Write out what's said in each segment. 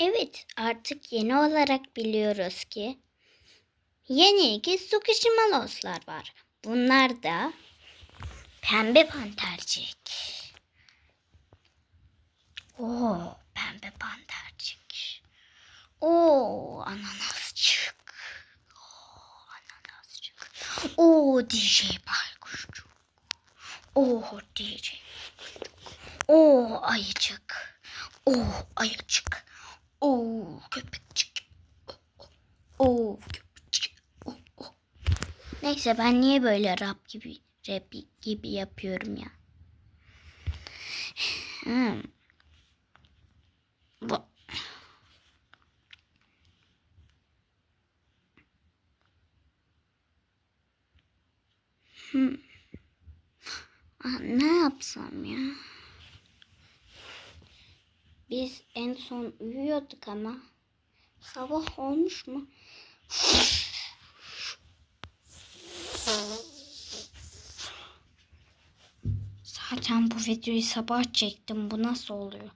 Evet, artık yeni olarak biliyoruz ki yeni iki Sukishimaloslar var. Bunlar da pembe pantercik. Oo, pembe pantercik. Oo, ananasçık. Oo, ananasçık. Oo, DJ baykuşçuk. Oo, DJ Oo, ayıcık. Oo, ayıcık. Oo, köpekçik. Oo, köpekçik. Oo, oo. Neyse ben niye böyle rap gibi rap gibi yapıyorum ya? Hmm. Bu. Hmm. Ah, ne yapsam ya? Biz en son uyuyorduk ama sabah olmuş mu? Zaten bu videoyu sabah çektim. Bu nasıl oluyor?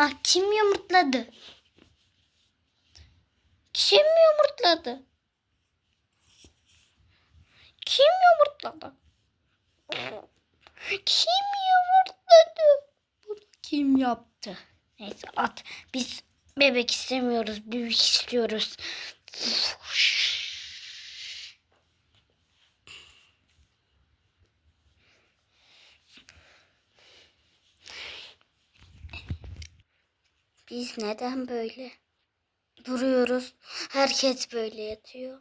Ah kim yumurtladı? Kim yumurtladı? Kim yumurtladı? Kim yumurtladı? Bunu kim yaptı? Neyse at. Biz bebek istemiyoruz. Büyük istiyoruz. Biz neden böyle duruyoruz? Herkes böyle yatıyor.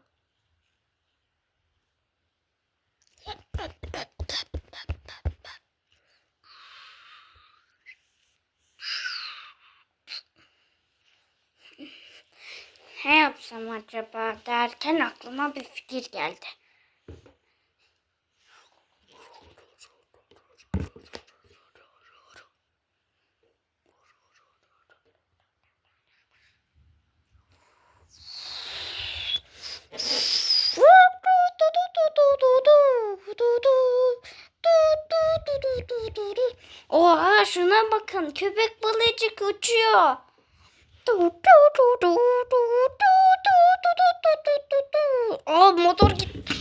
Ne yapsam acaba derken aklıma bir fikir geldi. Şuna bakın köpek balıcık uçuyor. Aa motor gitti.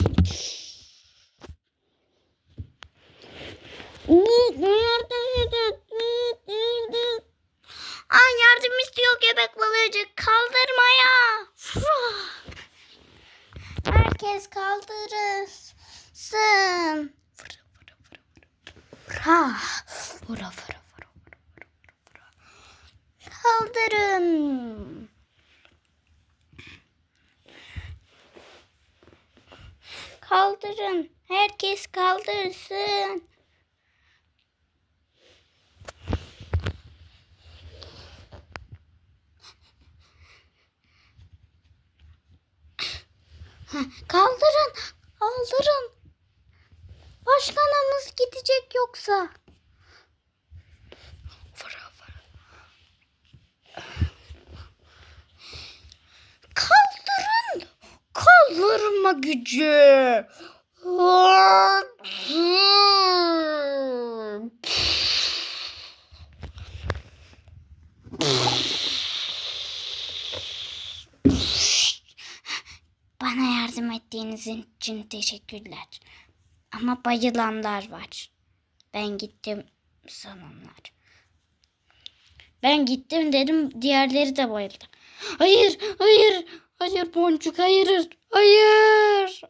Aa yardım istiyor köpek balıcık kaldırmaya. Herkes kaldırırsın. Ha, vura vura vura vura vura. Kaldırın. Kaldırın. Herkes kaldırsın. Kaldırın. Kaldırın. Başkanımız gidecek yoksa. Vura vura. Kaldırın. Kaldırma gücü. Bana yardım ettiğiniz için teşekkürler. Ama bayılanlar var. Ben gittim sananlar. Ben gittim dedim diğerleri de bayıldı. Hayır, hayır, hayır boncuk, hayır, hayır.